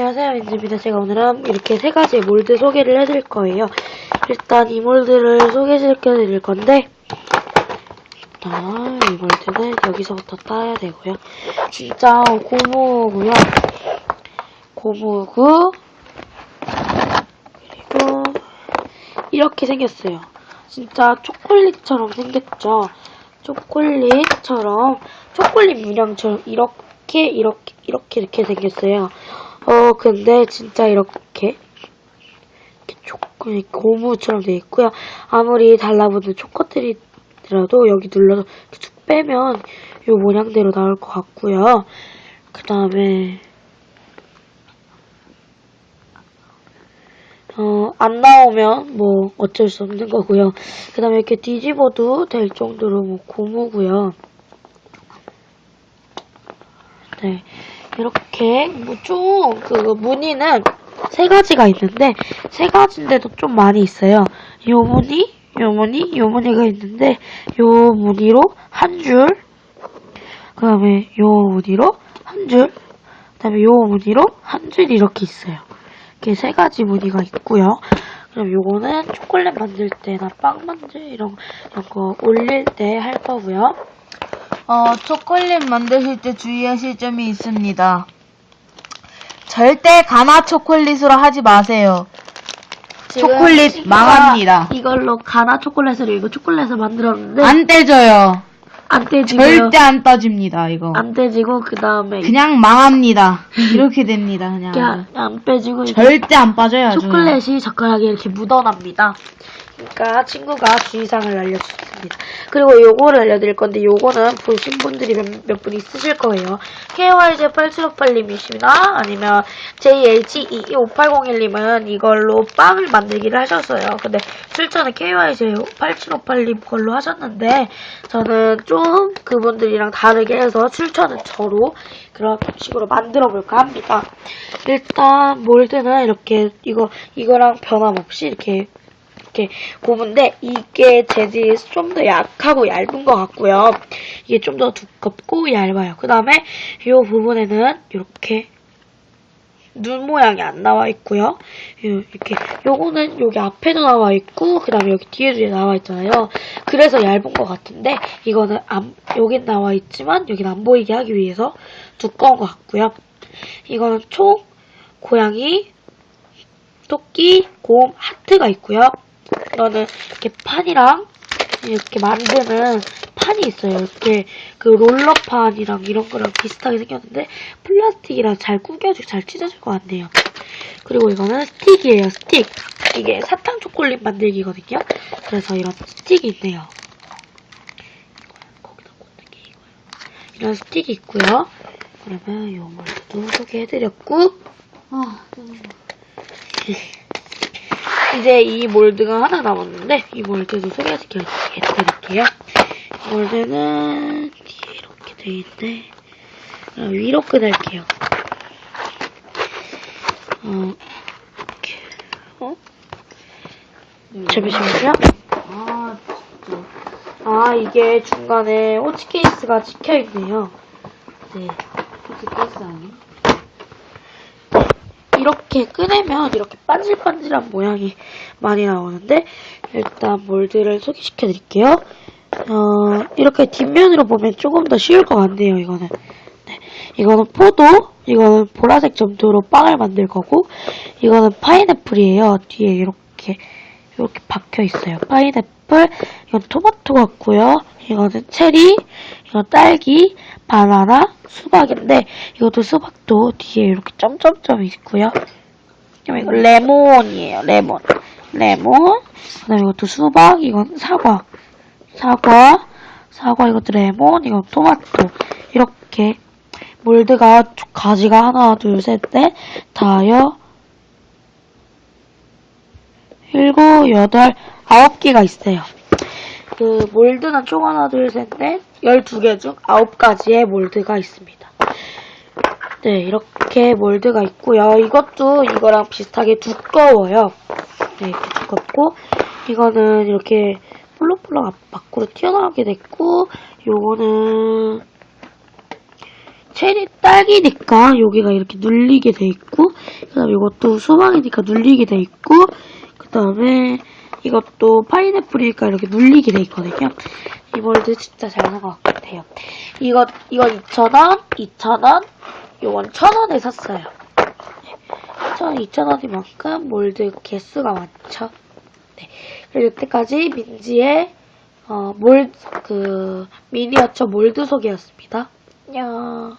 안녕하세요 민지입니다. 제가 오늘은 이렇게 세 가지의 몰드 소개를 해드릴 거예요. 일단 이 몰드를 소개시켜드릴 건데 일단 이 몰드는 여기서부터 따야 되고요. 진짜 고무고요. 고무고 그리고 이렇게 생겼어요. 진짜 초콜릿처럼 생겼죠. 초콜릿처럼 초콜릿 문양처럼 이렇게 이렇게 이렇게 이렇게 생겼어요. 어 근데 진짜 이렇게 이렇게 초콜릿 고무처럼 돼 있고요. 아무리 달라붙은 초코들이라도 여기 눌러서 쭉 빼면 이 모양대로 나올 것 같고요. 그 다음에 어, 안 나오면 뭐 어쩔 수 없는 거고요. 그 다음에 이렇게 뒤집어도 될 정도로 뭐 고무고요. 네. 이렇게 뭐좀그 무늬는 세 가지가 있는데 세 가지인데도 좀 많이 있어요. 요 무늬, 요 무늬, 요 무늬가 있는데 요 무늬로 한 줄, 그 다음에 요 무늬로 한 줄, 그 다음에 요 무늬로 한 줄 이렇게 있어요. 이렇게 세 가지 무늬가 있고요. 그럼 요거는 초콜릿 만들 때나 빵 만들 이런 이런 거 올릴 때 할 거고요. 어, 초콜릿 만드실 때 주의하실 점이 있습니다. 절대 가나 초콜릿으로 하지 마세요. 초콜릿 망합니다. 이걸로 가나 초콜릿을 이거 초콜릿을 만들었는데 안, 안 떼져요. 떼지고 절대 안 떠집니다, 이거. 안 떼지고 그 다음에 그냥 망합니다. 이렇게 됩니다, 그냥. 이렇게 안 빼지고 이게 절대 안 빠져요, 아주. 초콜릿이 젓가락에 이렇게 묻어납니다. 그러니까 친구가 주의사항을 알려주셨습니다. 그리고 요거를 알려드릴 건데 요거는 보신 분들이 몇, 몇분 있으실 거예요. KYJ8758님이시나 아니면 JH22801님은 이걸로 빵을 만들기를 하셨어요. 근데 실제는 KYJ8758님 걸로 하셨는데 저는 좀 그분들이랑 다르게 해서 출처는 저로 그런 식으로 만들어 볼까 합니다. 일단 몰드는 이렇게 이거 이거랑 변함없이 이렇게 이렇게 고무인데 이게 재질이 좀 더 약하고 얇은 것 같고요. 이게 좀 더 두껍고 얇아요. 그 다음에 이 부분에는 이렇게 눈 모양이 안 나와 있고요. 요- 이렇게 요거는 여기 앞에도 나와 있고 그 다음에 여기 뒤에도 나와 있잖아요. 그래서 얇은 것 같은데 이거는 안, 여긴 나와 있지만 여긴 안 보이게 하기 위해서 두꺼운 것 같고요. 이거는 총 고양이 토끼, 곰, 하트가 있고요. 이거는 이렇게 판이랑 이렇게 만드는 판이 있어요. 이렇게 그 롤러판이랑 이런 거랑 비슷하게 생겼는데 플라스틱이랑 잘 구겨지고 잘 찢어질 것 같네요. 그리고 이거는 스틱이에요. 스틱. 이게 사탕 초콜릿 만들기거든요. 그래서 이런 스틱이 있네요. 거기다 꽂는 게 이거예요. 이런 스틱이 있고요. 그러면 요 몰드도 소개해드렸고 아, 이제 이 몰드가 하나 남았는데 이 몰드도 소개해드릴게요. 이 몰드는 뒤에 이렇게 돼 있는데 그럼 위로 끊을게요. 어, 이렇게 어? 잠시만요. 아, 진짜. 아 이게 중간에 호치 케이스가 찍혀 있네요. 네. 혹시 깼어, 아니? 이렇게 꺼내면 이렇게 반질반질한 모양이 많이 나오는데 일단 몰드를 소개시켜 드릴게요. 어, 이렇게 뒷면으로 보면 조금 더 쉬울 것 같네요, 이거는. 네. 이거는 포도, 이거는 보라색 점토로 빵을 만들 거고, 이거는 파인애플이에요. 뒤에 이렇게, 이렇게 박혀 있어요. 파인애플, 이건 토마토 같고요. 이거는 체리, 이건 딸기, 바나나, 수박인데, 이것도 수박도 뒤에 이렇게 점점점이 있고요. 그다음에 이거 레몬이에요. 레몬. 레몬. 그다음에 이것도 수박. 이건 사과. 사과. 사과 이것도 레몬. 이건 토마토. 이렇게 몰드가 가지가 하나, 둘, 셋, 넷, 다여, 일곱, 여덟, 아홉 개가 있어요. 그 몰드는 총 하나, 둘, 셋, 넷, 열두 개 중 아홉 가지의 몰드가 있습니다. 네, 이렇게 몰드가 있고요. 이것도 이거랑 비슷하게 두꺼워요. 네, 이렇게 두껍고 이거는 이렇게 볼록볼록 앞- 밖으로 튀어나오게 됐고 요거는 체리 딸기니까 여기가 이렇게 눌리게 돼 있고 그 다음에 이것도 수박이니까 눌리게 돼 있고, 그 다음에 이것도 파인애플이니까 이렇게 눌리게 돼 있거든요. 이 몰드 진짜 잘 산 것 같아요. 이거, 이건 2,000원, 2,000원, 요건 1,000원에 샀어요. 1,000원, 2,000원이만큼 몰드 개수가 많죠. 네. 그리고 여태까지 민지의 어, 몰, 그, 미니어처 몰드 소개였습니다. 안녕.